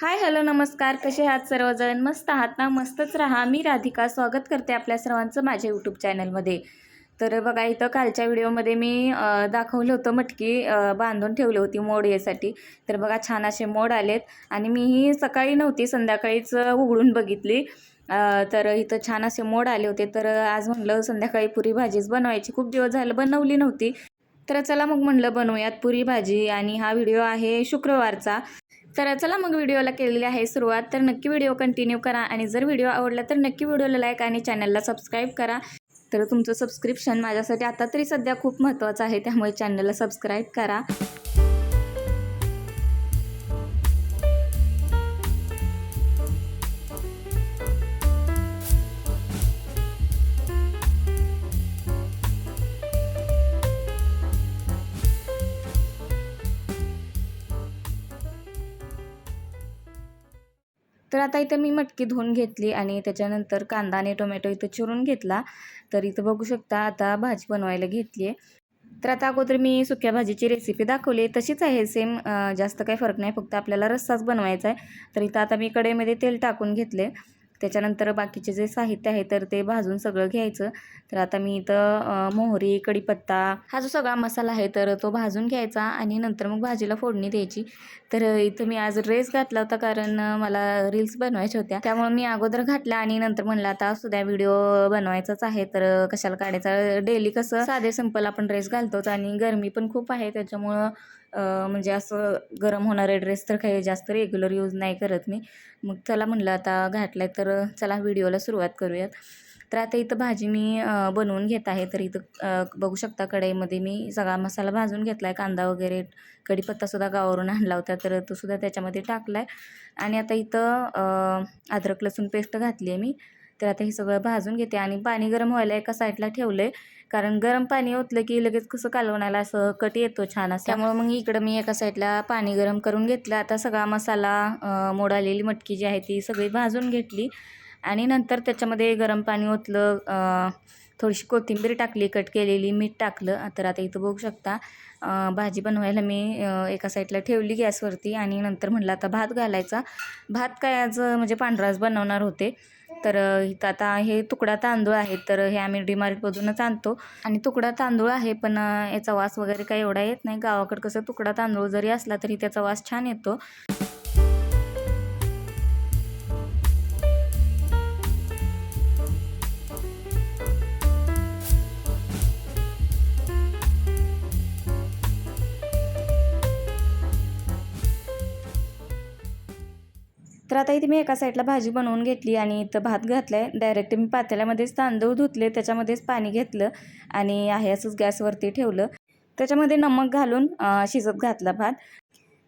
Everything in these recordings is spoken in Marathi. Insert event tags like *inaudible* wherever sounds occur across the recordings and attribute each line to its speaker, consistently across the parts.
Speaker 1: हाय हॅलो नमस्कार. कसे आहात सर्वजण? मस्त आहात ना? मस्तच राहा. मी राधिका. स्वागत करते आपल्या सर्वांचं माझ्या यूट्यूब चॅनलमध्ये तर बघा इथं कालच्या व्हिडिओमध्ये मी दाखवलं होतं मटकी बांधून ठेवली होती मोड यासाठी. तर बघा छान असे मोड आलेत. आणि मी ही सकाळी नव्हती संध्याकाळीच उघडून बघितली. तर इथं छान असे मोड आले होते. तर आज म्हणलं संध्याकाळी पुरी भाजीच बनवायची. खूप दिवस झालं बनवली नव्हती. तर चला मग म्हणलं बनवूयात पुरी भाजी. आणि हा व्हिडिओ आहे शुक्रवारचा. तर चला मग व्हिडिओला केलेली आहे सुरुवात. तर नक्की व्हिडिओ कंटिन्यू करा आणि जर व्हिडिओ आवडला तर नक्की व्हिडिओला लाईक आणि चॅनलला सबस्क्राईब करा. तर तुमचं सबस्क्रिप्शन माझ्यासाठी आता तरी सध्या खूप महत्त्वाचं आहे त्यामुळे चॅनलला सबस्क्राईब करा. तर आता इथं मी मटकी धुवून घेतली आणि त्याच्यानंतर कांदा आणि टोमॅटो इथं चिरून घेतला. तर इथं बघू शकता आता भाजी बनवायला घेतली आहे. तर आता अगोदर मी सुक्या भाजीची रेसिपी दाखवली आहे. तशीच आहे सेम जास्त काही फरक नाही. फक्त आपल्याला रस्साच बनवायचा आहे. तर इथं आता मी कढईमध्ये तेल टाकून घेतले त्याच्यानंतर बाकीचे जे साहित्य आहे तर ते भाजून सगळं घ्यायचं. तर आता मी इथं मोहरी कढीपत्ता हा जो सगळा मसाला आहे तर तो भाजून घ्यायचा आणि नंतर मग भाजीला फोडणी द्यायची. तर इथं मी आज ड्रेस घातला होता कारण मला रील्स बनवायच्या होत्या. त्यामुळे मी अगोदर घातला आणि नंतर म्हणलं आता सुद्धा व्हिडिओ बनवायचाच आहे तर कशाला काढायचा? डेली कसं साधे सिंपल आपण ड्रेस घालतोच आणि गरमी पण खूप आहे त्याच्यामुळं म्हणजे असं गरम होणारे ड्रेस तर काही जास्त रेग्युलर यूज नाही करत मी. मग चला म्हणलं आता घातलाय तर चला व्हिडिओला सुरुवात करूयात. तर आता इथं भाजी मी बनवून घेत आहे. तर इथं बघू शकता कढईमध्ये मी सगळा मसाला भाजून घेतला आहे कांदा वगैरे कढीपत्तासुद्धा गावावरून आणला होता. तर तो सुद्धा त्याच्यामध्ये टाकला आहे आणि आता इथं अद्रक लसूण पेस्ट घातली आहे मी. तर आता हे सगळं भाजून घेते आणि पाणी गरम व्हायला एका साईडला ठेवलं आहे कारण गरम पाणी ओतलं की लगेच कसं कालवणाला असं कट येतो छान असं. त्यामुळे मग इकडं मी एका साईडला पाणी गरम करून घेतलं. आता सगळा मसाला मोडालेली मोड आलेली मटकी जी आहे ती सगळी भाजून घेतली. आणि नंतर त्याच्यामध्ये गरम पाणी ओतलं थोडीशी कोथिंबीर टाकली कट केलेली मीठ टाकलं. तर आता इथं बघू शकता भाजी बनवायला मी एका साईडला ठेवली गॅसवरती. आणि नंतर म्हटलं आता भात घालायचा. भात काय आज म्हणजे पांढराच बनवणार होते. तर इथं आता हे तुकडा तांदूळ आहेत तर हे आम्ही डीमार्टमधूनच आणतो. आणि तुकडा तांदूळ आहे पण याचा वास वगैरे काही एवढा येत नाही. गावाकडं कसं तुकडा तांदूळ जरी असला तरी त्याचा वास छान येतो. तर आता इथे मी एका साईडला भाजी बनवून घेतली आणि इथं भात घातला आहे डायरेक्ट मी पातेल्यामध्येच तांदूळ धुतले त्याच्यामध्येच पाणी घेतलं आणि आहे असंच गॅसवरती ठेवलं. त्याच्यामध्ये नमक घालून शिजत घातला भात.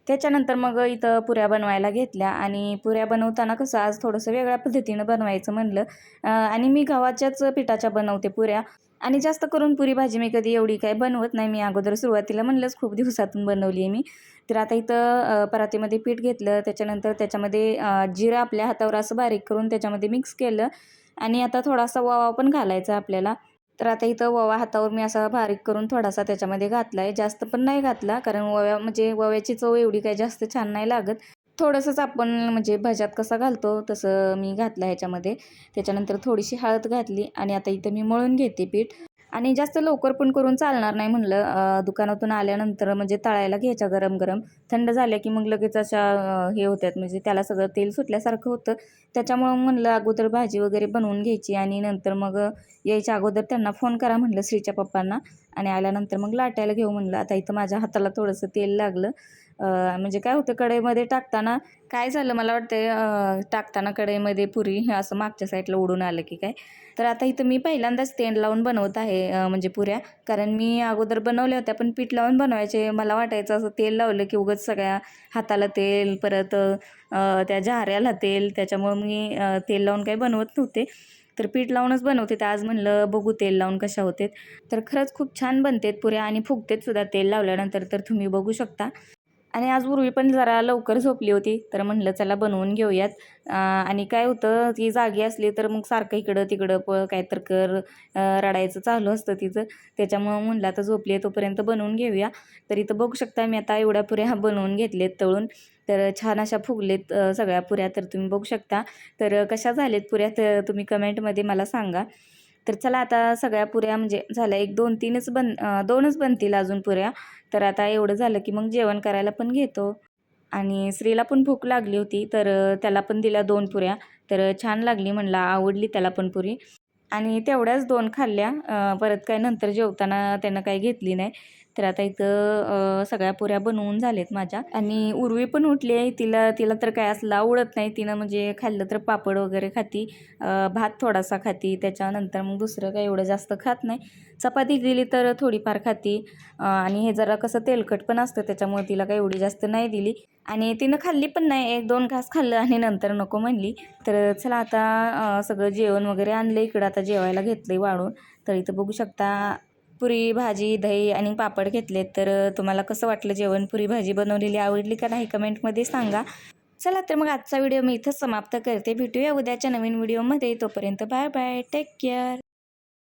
Speaker 1: त्याच्यानंतर मग इथं पुऱ्या बनवायला घेतल्या आणि पुऱ्या बनवताना कसं आज थोडंसं वेगळ्या पद्धतीनं बनवायचं म्हणलं. आणि मी गव्हाच्याच पिठाच्या बनवते पुऱ्या. आणि जास्त करून पुरी भाजी मी कधी एवढी काय बनवत नाही. मी अगोदर सुरुवातीला म्हणलंच खूप दिवसातून बनवली आहे मी. तर आता इथं परातीमध्ये पीठ घेतलं. त्याच्यानंतर त्याच्यामध्ये जिरं आपल्या हातावर असं बारीक करून त्याच्यामध्ये मिक्स केलं. आणि आता थोडासा ओवा पण घालायचा आपल्याला. तर आता इथं ववा हातावर मी असा बारीक करून थोडासा त्याच्यामध्ये घातला आहे जास्त पण नाही घातला कारण ओव्या म्हणजे ओव्याची चव एवढी काही जास्त छान नाही लागत. थोडंसंच आपण म्हणजे भज्यात कसा घालतो तसं मी घातलं ह्याच्यामध्ये. त्याच्यानंतर थोडीशी हळद घातली आणि आता इथं मी मळून घेते पीठ. आणि जास्त लवकर पण करून चालणार नाही म्हणलं. दुकानातून आल्यानंतर म्हणजे तळायला घ्यायच्या गरम गरम थंड झाल्या की मग लगेच अशा हे होत्यात. म्हणजे त्याला सगळं तेल सुटल्यासारखं होतं. त्याच्यामुळं म्हणलं अगोदर भाजी वगैरे बनवून घ्यायची आणि नंतर मग यायच्या अगोदर त्यांना फोन करा म्हणलं श्रीच्या पप्पांना. आणि आल्यानंतर मग लाटायला घेऊ म्हणलं. आता इथं माझ्या हाताला थोडंसं तेल लागलं. म्हणजे काय होतं कढईमध्ये टाकताना काय झालं मला वाटतं टाकताना कढईमध्ये पुरी हे असं मागच्या साईडला उडून आलं की काय. तर आता इथं मी पहिल्यांदाच तेल लावून बनवत आहे म्हणजे पुऱ्या. कारण मी अगोदर बनवल्या होत्या पण पीठ लावून बनवायचे मला वाटायचं असं तेल लावलं की उगाच सगळ्या हाताला तेल परत त्या झाऱ्याला तेल त्याच्यामुळं मी तेल लावून काही बनवत नव्हते. तर पीठ लावूनच बनवते. तर आज म्हणलं बघू तेल लावून कशा होते तर खरंच खूप छान बनतेत पुऱ्या आणि फुगतेत सुद्धा तेल लावल्यानंतर तर तुम्ही बघू शकता. आणि आज उर्वी पण जरा लवकर झोपली होती तर म्हणलं चला बनवून घेऊयात. आणि काय होतं ती जागी असली तर मग सारखं इकडं तिकडं प काय तर कर रडायचं चालू असतं तिचं. त्याच्यामुळं म्हणलं आता झोपली आहे तोपर्यंत बनवून घेऊया. तर इथं बघू शकता मी आता एवढ्या पुऱ्या *laughs* बनवून घेतलेत तळून. तर छान अशा फुगलेत सगळ्या पुऱ्या तर तुम्ही बघू शकता. तर कशा झालेत पुऱ्या तर तुम्ही कमेंटमध्ये मला सांगा. तर चला आता सगळ्या पुऱ्या म्हणजे झाल्या एक दोन तीनच बन दोनच बनतील अजून पुऱ्या. तर आता एवढं झालं की मग जेवण करायला पण घेतो. आणि स्त्रीला पण भूक लागली होती तर त्याला पण दिल्या दोन पुऱ्या. तर छान लागली म्हणला आवडली त्याला पण पुरी. आणि तेवढ्याच दोन खाल्ल्या परत काय नंतर जेवताना त्यानं काही घेतली नाही. तर आता इथं सगळ्या पुऱ्या बनवून झाल्यात माझ्या. आणि उर्वी पण उठली आहे. तिला तिला तर काय असलं आवडत नाही. तिनं म्हणजे खाल्लं तर पापड वगैरे खाती भात थोडासा खाती. त्याच्यानंतर मग दुसरं काय एवढं जास्त खात नाही. चपाती दिली तर थोडीफार खाती. आणि हे जरा कसं तेलकट पण असतं. त्याच्यामुळे तिला काही एवढी जास्त नाही दिली. आणि तिनं खाल्ली पण नाही. एक दोन घास खाल्लं आणि नंतर नको म्हणली. तर चला आता सगळं जेवण वगैरे आणलं. इकडं आता जेवायला घेतलं आहे वाढून तर इथं बघू शकता पुरी भाजी दही आणि पापड घेतलेत. तर तुम्हाला कसं वाटलं जेवण पुरी भाजी बनवलेली आवडली का नाही कमेंटमध्ये सांगा. चला तर मग आजचा व्हिडिओ मी इथंच समाप्त करते. भेटूया उद्याच्या नवीन व्हिडिओमध्ये. तोपर्यंत बाय बाय. Take care.